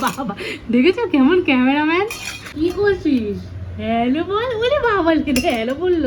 বাবা দেখেছ কেমন ক্যামেরাম্যান কি করছিস হ্যালো বল বলে বাবা হ্যালো বলল।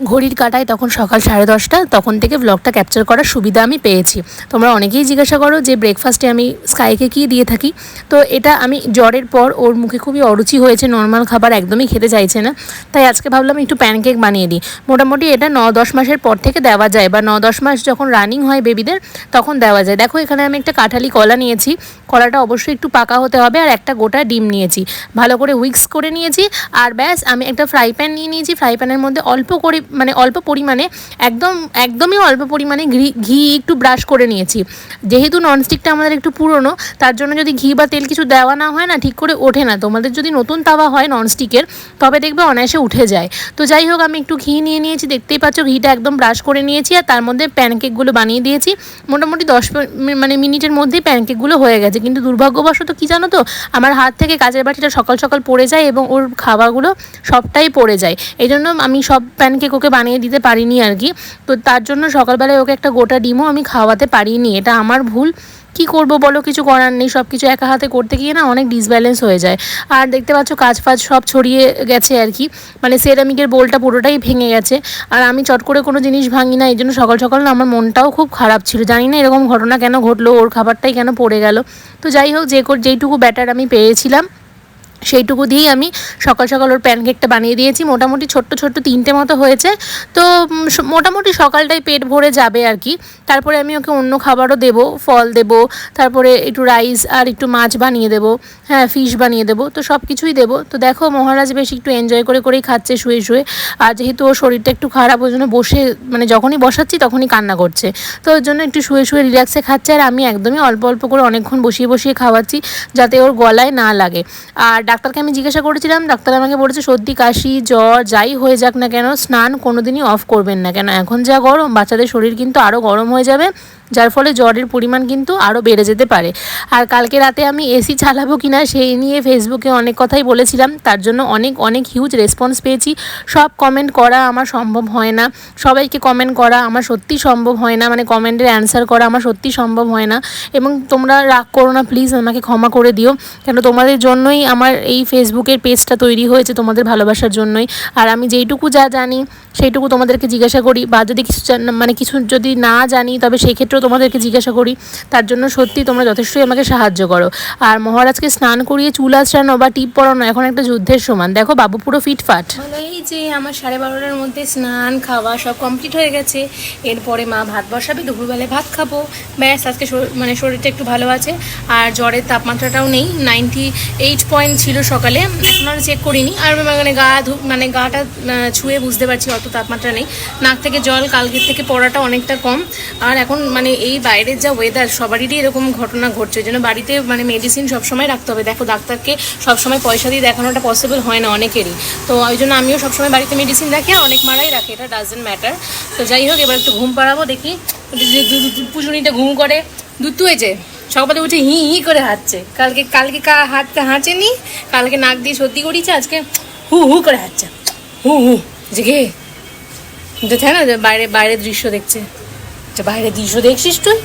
ঘড়ির কাটায় তখন সকাল সাড়ে দশটা, তখন থেকে ব্লগটা ক্যাপচার করার সুবিধা আমি পেয়েছি। তোমরা অনেকেই জিজ্ঞাসা করো যে ব্রেকফাস্টে আমি স্কাইকে কী দিয়ে থাকি? তো এটা আমি জ্বরের পর ওর মুখে খুবই অরুচি হয়েছে নর্মাল খাবার একদমই খেতে চাইছে না। তাই আজকে ভাবলাম একটু প্যানকেক বানিয়ে দিই। মোটামুটি এটা ন দশ মাসের পর থেকে দেওয়া যায় বা ন দশ মাস যখন রানিং হয় বেবিদের তখন দেওয়া যায়। দেখো এখানে আমি একটা কাঁঠালি কলা নিয়েছি। কলাটা অবশ্যই একটু পাকা হতে হবে আর একটা গোটা ডিম নিয়েছি। ভালো করে উইক্স করে নিয়েছি আর ব্যাস আমি একটা ফ্রাই প্যান নিয়ে নিয়েছি। ফ্রাই প্যানের মধ্যে অল্প করে মানে অল্প পরিমাণে, একদম, একদমই অল্প পরিমাণে ঘি ঘি একটু ব্রাশ করে নিয়েছি। যেহেতু ননস্টিকটা আমাদের একটু পুরনো, তার জন্য যদি ঘি বা তেল কিছু দেওয়া না হয় না, ঠিক করে ওঠে না। তোমাদের যদি নতুন তাওয়া হয় ননস্টিকের তবে দেখবে অনায়াসে উঠে যায়। তো যাই হোক, আমি একটু ঘি নিয়ে নিয়েছি, দেখতেই পাচ্ছ ঘিটা একদম ব্রাশ করে নিয়েছি, আর তার মধ্যে প্যানকেকগুলো বানিয়ে দিয়েছি। মোটামুটি দশ মানে মিনিটের মধ্যেই প্যানকেকগুলো হয়ে গেছে। কিন্তু দুর্ভাগ্যবশত কি জানো তো, আমার হাত থেকে কাজের বাটিটা সকাল সকাল পড়ে যায় এবং ওর খাবারগুলো সবটাই পড়ে যায়। এই জন্য আমি সব প্যানকেক ওকে বানিয়ে দিতে পারিনি আর কি। তো তার জন্য সকালবেলায় ওকে একটা গোটা ডিমও আমি খাওয়াতে পারিনি। এটা আমার ভুল। কি করব বলো? কিছু করার নেই। সব কিছু একা হাতে করতে গিয়ে না অনেক ডিসব্যালেন্স হয়ে যায়। আর দেখতে পাচ্ছ কাজ ফাজ সব ছড়িয়ে গেছে আর কি। মানে সেরামিকের বোলটা পুরোটাই ভেঙে গেছে। আর আমি চট করে কোনো জিনিস ভাঙি না। এই জন্য সকাল সকাল না আমার মনটাও খুব খারাপ ছিল। জানি না এরকম ঘটনা কেন ঘটলো, ওর খাবারটাই কেন পড়ে গেল। তো যাই হোক, যে যেইটুকু ব্যাটার আমি পেয়েছিলাম। সেইটুকু দিয়েই আমি সকাল সকাল ওর প্যানকেকটা বানিয়ে দিয়েছি। মোটামুটি ছোট্ট ছোট্ট তিনটে মতো হয়েছে। তো মোটামুটি সকালটাই পেট ভরে যাবে আর কি। তারপরে আমি ওকে অন্য খাবারও দেব, ফল দেব, তারপরে একটু রাইস আর একটু মাছ বানিয়ে দেব হ্যাঁ ফিশ বানিয়ে দেবো, তো সব কিছুই দেবো। তো দেখো, মহারাজ বেশ একটু এনজয় করে করেই খাচ্ছে, শুয়ে শুয়ে। আর যেহেতু ওর শরীরটা একটু খারাপ, ওই জন্য বসে মানে যখনই বসাচ্ছি তখনই কান্না করছে। তো ওর জন্য একটু শুয়ে শুয়ে রিল্যাক্সে খাচ্ছে। আর আমি একদমই অল্প অল্প করে অনেকক্ষণ বসিয়ে বসিয়ে খাওয়াচ্ছি, যাতে ওর গলায় না লাগে। আর ডাক্তারকে আমি জিজ্ঞাসা করেছিলাম, ডাক্তার আমাকে বলেছে, সর্দি, কাশি, জ্বর, যাই হয়ে যাক না কেন, স্নান কোনোদিনই অফ করবেন না কেন। এখন যা গরম, বাচ্চাদের শরীর কিন্তু আরও গরম হয়ে যাবে, যার ফলে জ্বরের পরিমাণ কিন্তু আরও বেড়ে যেতে পারে। আর কালকে রাতে আমি এসি চালাবো কি না সেই নিয়ে ফেসবুকে অনেক কথাই বলেছিলাম, তার জন্য অনেক অনেক হিউজ রেসপন্স পেয়েছি। সব কমেন্ট করা আমার সম্ভব হয় না, সবাইকে কমেন্ট করা আমার সত্যি সম্ভব হয় না মানে কমেন্টের অ্যান্সার করা আমার সত্যি সম্ভব হয় না। এবং তোমরা রাগ করো না প্লিজ আমাকে ক্ষমা করে দিও, কেন তোমাদের জন্যই আমার এই ফেসবুকের পেজটা তৈরি হয়েছে তোমাদের ভালোবাসার জন্যই। আর আমি যেইটুকু যা জানি, সেইটুকু তোমাদেরকে জিজ্ঞাসা করি। বা যদি কিছু মানে কিছু যদি না জানি, তবে সেই ক্ষেত্রেও তোমাদেরকে জিজ্ঞাসা করি। তার জন্য সত্যি তোমরা যথেষ্টই আমাকে সাহায্য করো। আর মহারাজকে স্নান করিয়ে চুল আঁচড়ানো বা টিপ পরানো এখন একটা যুদ্ধের সমান। দেখো, বাবু পুরো ফিটফাট। এই যে আমার সাড়ে বারোটার মধ্যে স্নান, খাওয়া সব কমপ্লিট হয়ে গেছে। এরপরে মা ভাত বসাবে, দুপুরবেলায় ভাত খাব। ব্যাস, আজকে মানে শরীরটা একটু ভালো আছে। আর জ্বরের তাপমাত্রাটাও নেই নাইনটি এইট পয়েন্ট ছিল সকালে, এখন চেক করিনি। আর মানে গা মানে গাটা ছুঁয়ে বুঝতে পারছি অত তাপমাত্রা নেই। নাক থেকে জল, কালকের থেকে পড়াটা অনেকটা কম। আর এখন মানে এই বাইরের যা ওয়েদার সবারই এরকম ঘটনা ঘটছে। ওই জন্য বাড়িতে মানে মেডিসিন সবসময় রাখতে হবে। দেখো, ডাক্তারকে সবসময় পয়সা দিয়ে দেখানোটা পসিবল হয় না অনেকেরই। তো ওই জন্য আমিও সবসময় বাড়িতে মেডিসিন রাখি, আর অনেক মারাই রাখে। এটা ডাজেন্ট ম্যাটার তো যাই হোক, এবার একটু ঘুম পাড়াবো, দেখি পুজুনিটা ঘুম করে দুধ হয়েছে। সকালে উঠে হি হি করে হাঁটছে। কালকে কালকে কা হাঁটতে হাঁচেনি কালকে নাক দিয়ে সর্দি করিয়েছে, আজকে হু হু করে হাঁটছে। হু হু। যে জেগে দেখে না বাইরে বাইরের দৃশ্য দেখছে। বাইরের দৃশ্য দেখছিস তুই?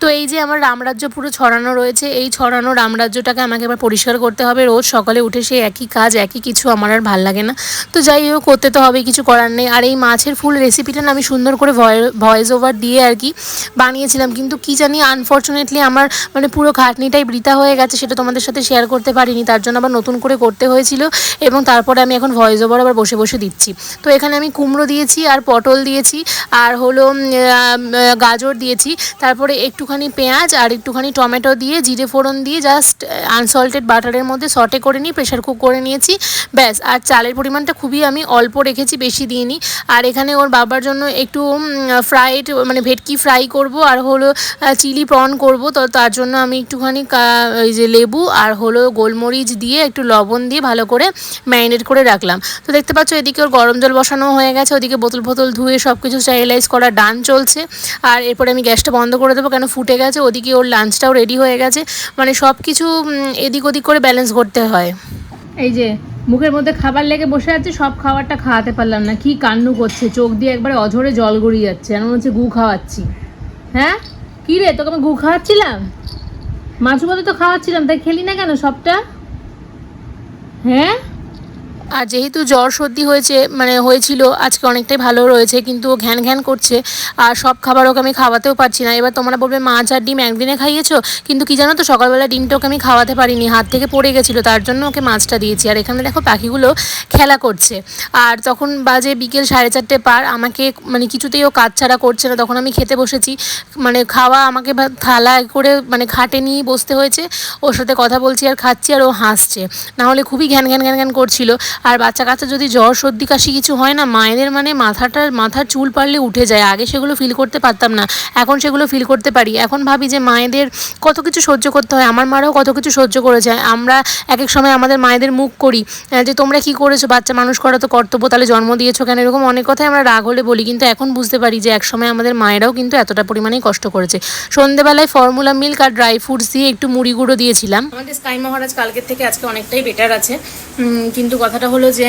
তো এই যে আমার রামরাজ্য পুরো ছড়ানো রয়েছে, এই ছড়ানো রামরাজ্যটাকে আমাকে এবার পরিষ্কার করতে হবে। রোজ সকালে উঠে সেই একই কাজ, একই কিছু আমার আর ভালো লাগে না। তো যাই হোক, করতে তো হবে কিছু করার নেই। আর এই মাছের ফুল রেসিপিটা না আমি সুন্দর করে ভয়েস ওভার দিয়ে আর কি বানিয়েছিলাম। কিন্তু কি জানি আনফর্চুনেটলি আমার মানে পুরো খাটনিটাই বৃথা হয়ে গেছে, সেটা তোমাদের সাথে শেয়ার করতে পারিনি। তার জন্য আবার নতুন করে করতে হয়েছিল এবং তারপরে আমি এখন ভয়েস ওভার আবার বসে বসে দিচ্ছি। তো এখানে আমি কুমড়ো দিয়েছি আর পটল দিয়েছি, আর হলো গাজর দিয়েছি। তারপরে একটুখানি পেঁয়াজ আর একটুখানি টমেটো দিয়ে, জিরে ফোড়ন দিয়ে জাস্ট আনসল্টেড বাটারের মধ্যে সটে করে নিই প্রেশার কুক করে নিয়েছি। ব্যাস, আর চালের পরিমাণটা খুবই আমি অল্প রেখেছি, বেশি দিইনি। আর এখানে ওর বাবার জন্য একটু ফ্রাইড মানে ভেটকি ফ্রাই করব আর হলো চিলি প্রন করব। তো তার জন্য আমি একটুখানি ওই যে লেবু আর হলো গোলমরিচ দিয়ে একটু লবণ দিয়ে ভালো করে ম্যারিনেট করে রাখলাম। তো দেখতে পাচ্ছ এদিকে ওর গরম জল বসানো হয়ে গেছে। ওদিকে বোতল ফোতল ধুয়ে সব কিছু স্টাইলাইজ করা ডান চলছে। আর এরপরে আমি গ্যাসটা বন্ধ করে দেবো কেন ফুটে গেছে, ওদিকে ওর লাঞ্চটাও রেডি হয়ে গেছে। মানে সব কিছু এদিক ওদিক করে ব্যালেন্স করতে হয়। এই যে, মুখের মধ্যে খাবার লেগে বসে আছে, সব খাবারটা খাওয়াতে পারলাম না। কি কান্নু করছে, চোখ দিয়ে একবারে অঝরে জল গড়িয়ে যাচ্ছে এমন হচ্ছে গু খাওয়াচ্ছি। হ্যাঁ? কি রে, তোকে আমি গু খাওয়াচ্ছিলাম? মাছ মধ্যে তো খাওয়াচ্ছিলাম, তাই খেলি না কেন সবটা? হ্যাঁ? আর যেহেতু জ্বর সর্দি হয়েছে মানে হয়েছিল, আজকে অনেকটাই ভালো রয়েছে, কিন্তু ঘ্যান ঘ্যান করছে, আর সব খাবার ওকে আমি খাওয়াতেও পারছি না। এবার তোমরা বলবে মাছ আর ডিম একদিনে খাইয়েছো? কিন্তু কি জানো তো, সকালবেলা ডিমটা ওকে আমি খাওয়াতে পারিনি, হাত থেকে পড়ে গেছিল, তার জন্য ওকে মাছটা দিয়েছি। আর এখানে দেখো পাখিগুলো খেলা করছে। আর তখন বাজে বিকেল সাড়ে চারটে পার, আমাকে মানে কিছুতেই ও কাজ ছাড়া করছে না, তখন আমি খেতে বসেছি। মানে খাওয়া আমাকে থালা করে মানে খাটে নিয়ে বসতে হয়েছে। ওর সাথে কথা বলছি আর খাচ্ছি আর ও হাসছে। না হলে খুবই ঘ্যান ঘ্যান ঘ্যান ঘ্যান করছিল। আর বাচ্চা কাচ্চা যদি জ্বর, সর্দি, কাশি কিছু হয় না, মায়েদের মানে মাথাটার, মাথার চুল পারলে উঠে যায়। আগে সেগুলো ফিল করতে পারতাম না, এখন সেগুলো ফিল করতে পারি। এখন ভাবি যে মায়েদের কত কিছু সহ্য করতে হয়, আমার মারাও কত কিছু সহ্য করেছে। আমরা এক এক সময় আমাদের মায়েদের মুখ করি যে তোমরা কি করেছ? বাচ্চা মানুষ করা তো কর্তব্য, তাহলে জন্ম দিয়েছ কেন? এরকম অনেক কথাই আমরা রাগ হলে বলি, কিন্তু এখন বুঝতে পারি যে এক সময় আমাদের মায়েরাও কিন্তু এতটা পরিমাণেই কষ্ট করেছে। সন্ধেবেলায় ফর্মুলা মিল্ক আর ড্রাই ফ্রুটস দিয়ে একটু মুড়ি গুঁড়ো দিয়েছিলাম। আমাদের স্কাই মহারাজ কালকের থেকে আজকে অনেকটাই বেটার আছে। কিন্তু কথাটা হলো যে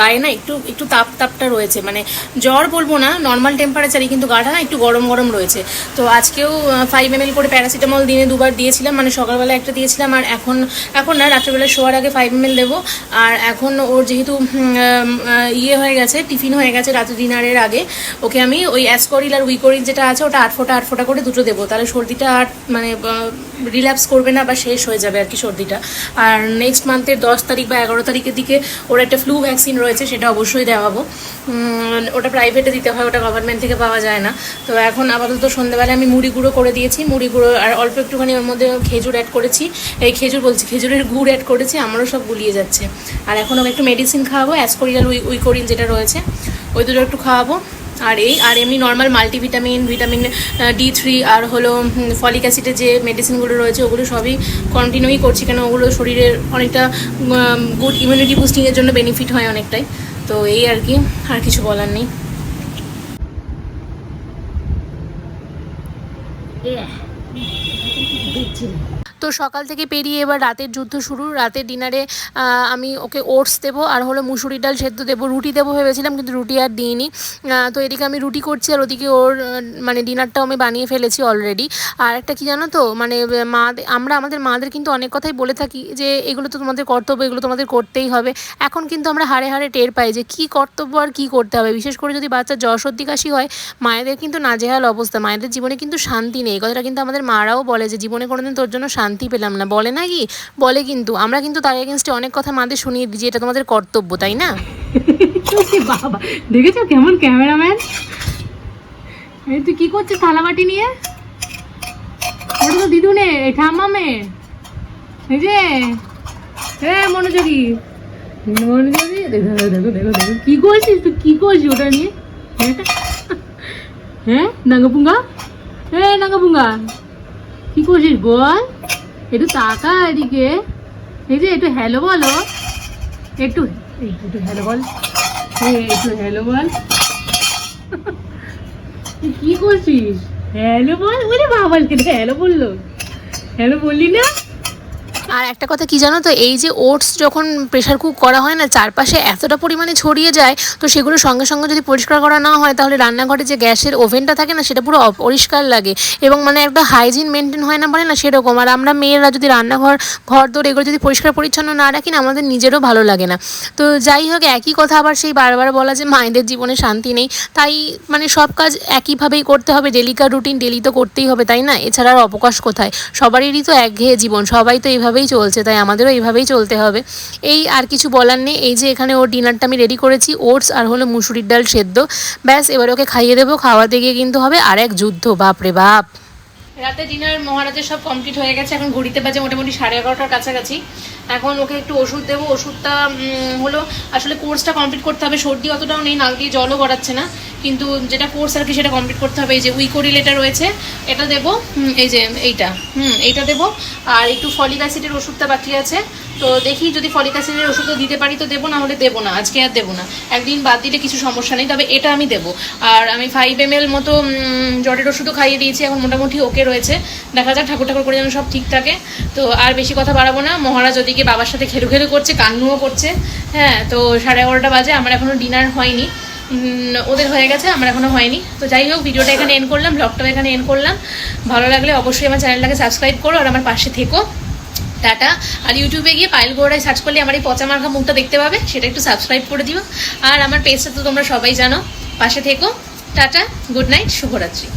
গায়ে না একটু একটু তাপ, তাপটা রয়েছে। মানে জ্বর বলব না নর্মাল টেম্পারেচারই কিন্তু গাটা না একটু গরম গরম রয়েছে। তো আজকেও ফাইভ এম করে প্যারাসিটামল দিনে দুবার দিয়েছিলাম মানে সকালবেলা একটা দিয়েছিলাম, আর এখন এখন না, রাত্রেবেলা শোয়ার আগে ফাইভ এম দেবো। আর এখন ওর যেহেতু ইয়ে হয়ে গেছে, টিফিন হয়ে গেছে রাত্রি ডিনারের আগে, ওকে আমি ওই অ্যাসকরিল আর উইকরিল যেটা আছে, ওটা আট ফোঁটা আট ফোঁটা করে দুটো দেবো। তাহলে সর্দিটা আর মানে রিল্যাপস করবে না বা শেষ হয়ে যাবে আর কি সর্দিটা। আর নেক্সট মান্থের দশ তারিখ বা এগারো তারিখের দিকে ওর একটা ফ্লু ভ্যাকসিন রয়েছে, সেটা অবশ্যই দেওয়াবো। ওটা প্রাইভেটে দিতে হয়, ওটা গভর্নমেন্ট থেকে পাওয়া যায় না। তো এখন আপাতত সন্ধ্যাবেলায় আমি মুড়ি গুঁড়ো করে দিয়েছি, মুড়ি গুঁড়ো আর অল্প একটুখানি ওর মধ্যে খেজুর অ্যাড করেছি। এই খেজুর বলছি, খেজুরের গুড় অ্যাড করেছি, আমারও সব গুলিয়ে যাচ্ছে। আর এখন ওকে একটু মেডিসিন খাওয়াবো অ্যাসকরিল উই উইকরিল যেটা রয়েছে, ওই দুটো একটু খাওয়াবো। আর এই, আর এমনি normal multivitamin vitamin D three আর হলো ফলিক অ্যাসিডের যে মেডিসিনগুলো রয়েছে, ওগুলো সবই কন্টিনিউই করছি কেন ওগুলো শরীরের অনেকটা গুড ইমিউনিটি বুস্টিংয়ের জন্য বেনিফিট হয় অনেকটাই। তো এই আর কি, আর কিছু বলার নেই। তো সকাল থেকে পেরিয়ে এবার রাতের যুদ্ধ শুরু। রাতের ডিনারে আমি ওকে ওটস দেবো আর হলো মুসুরি ডাল সেদ্ধ দেবো। রুটি দেবো ভেবেছিলাম কিন্তু রুটি আর দিইনি। তো এদিকে আমি রুটি করছি আর ওদিকে ওর মানে ডিনারটাও আমি বানিয়ে ফেলেছি অলরেডি আর একটা কি জানো তো মানে মা, আমরা আমাদের মাদের কিন্তু অনেক কথাই বলে থাকি যে, এগুলো তো তোমাদের কর্তব্য, এগুলো তোমাদের করতেই হবে। এখন কিন্তু আমরা হাড়ে হাড়ে টের পাই যে, কী কর্তব্য আর কী করতে হবে। বিশেষ করে যদি বাচ্চা জ্বর সর্দি কাশি হয়, মায়েদের কিন্তু নাজেহাল অবস্থা। মায়েদের জীবনে কিন্তু শান্তি নেই। কথাটা কিন্তু আমাদের মারাও বলে যে, জীবনে কোনোদিন তোর জন্য শান্তি পেলাম না। বলে না কি? বলে কিন্তু। আমরা কিন্তু তার এগেনস্টে অনেক কথা মাদের শুনিয়ে দিই যে এটা তোমাদের কর্তব্য, তাই না? বাবা, দেখেছ কেমন ক্যামেরাম্যান? তুই কি করছিস থালা বাটি নিয়ে? ওটা তো দিদুনে ঠাম্মামে। এই যে, এ মনোযোগী। মনোযোগী? কি করছিস তুই? কি করছিস ওটা নিয়ে? হ্যাঁ? হ্যাঁ? নাঙ্গাপুঙ্গা? এ, নাঙ্গাপুঙ্গা। কি করছিস বল? একটু তাকা এদিকে। এই যে একটু হ্যালো বলো। একটু একটু হ্যালো বল। একটু হ্যালো বল। কি করছিস? হ্যালো বল? বলে বাবালকে হ্যালো বলল। হ্যালো বললি না? আর একটা কথা কি জানো তো? এই যে ওটস যখন প্রেশার কুক করা হয় না, চারপাশে এতটা পরিমাণে ছড়িয়ে যায়, তো সেগুলো সঙ্গে সঙ্গে যদি পরিষ্কার করা না হয়, তাহলে রান্নাঘরে যে গ্যাসের ওভেনটা থাকে না, সেটা পুরো অপরিষ্কার লাগে। এবং মানে একটা হাইজিন মেনটেন হয় না পারে না সেরকম। আর আমরা মেয়েরা যদি রান্নাঘর ঘর দৌড় এগুলো যদি পরিষ্কার পরিচ্ছন্ন না রাখি না, আমাদের নিজেরও ভালো লাগে না। তো যাই হোক, একই কথা আবার সেই বারবার বলা যে মায়েদের জীবনে শান্তি নেই। তাই মানে সব কাজ একইভাবেই করতে হবে। ডেলিকার রুটিন ডেলি তো করতেই হবে, তাই না? এছাড়া আর অবকাশ কোথায়? সবারই তো একঘেয়ে জীবন, সবাই তো এইভাবেই চলছে, তাই আমাদেরও এইভাবেই চলতে হবে। এই আর কিছু বলার নেই, এই যে এখানে ওর ডিনারটা আমি রেডি করেছি, ওটস আর হলো মুসুরির ডাল সেদ্ধ। ব্যাস, এবার ওকে খাইয়ে দেবো, খাওয়াতে গিয়ে কিন্তু হবে আর এক যুদ্ধ, বাপরে বাপ। রাতে ডিনার মহারাজের সব কমপ্লিট হয়ে গেছে। এখন ঘড়িতে বাজে মোটামুটি সাড়ে এগারোটার কাছাকাছি। এখন ওকে একটু ওষুধ দেবো। ওষুধটা হলো, আসলে কোর্সটা কমপ্লিট করতে হবে। সর্দি অতটাও নেই নাল দিয়ে জলও গড়াচ্ছে না। কিন্তু যেটা কোর্স আর কি, সেটা কমপ্লিট করতে হবে। এই যে উইকোরিল এটা রয়েছে, এটা দেবো এই যে, এইটা, হুম, এইটা দেবো। আর একটু ফলিক অ্যাসিডের ওষুধটা বাকি আছে। তো দেখি যদি ফলিক অ্যাসিডের ওষুধও দিতে পারি তো দেবো, না হলে দেবো না। আজকে আর দেবো না। একদিন বাদ দিলে কিছু সমস্যা নেই, তবে এটা আমি দেবো। আর আমি ফাইভ এম এল মতো জ্বরের ওষুধও খাইয়ে দিয়েছি, এখন মোটামুটি ওকে রয়েছে। দেখা যাক ঠাকুর ঠাকুর করে যেন সব ঠিক থাকে। তো আর বেশি কথা বাড়াবো না। মহারাজ ওদিকে বাবার সাথে খেলু খেলু করছে, কান্নুও করছে। হ্যাঁ তো সাড়ে এগারোটা বাজে, আমার এখনও ডিনার হয়নি। ওদের হয়ে গেছে, আমার এখনও হয়নি। তো যাই হোক, ভিডিওটা এখানে এন্ড করলাম ব্লগটাও এখানে এন্ড করলাম। ভালো লাগলে অবশ্যই আমার চ্যানেলটাকে সাবস্ক্রাইব করো আর আমার পাশে থেকো। টাটা। আর ইউটিউবে গিয়ে পায়েল গোড়ায় সার্চ করলে আমার এই পচা মার্কা মুখটা দেখতে পাবে, সেটা একটু সাবস্ক্রাইব করে দিও। আর আমার পেজটা তো তোমরা সবাই জানো। পাশে থেকো। টাটা গুড নাইট শুভরাত্রি।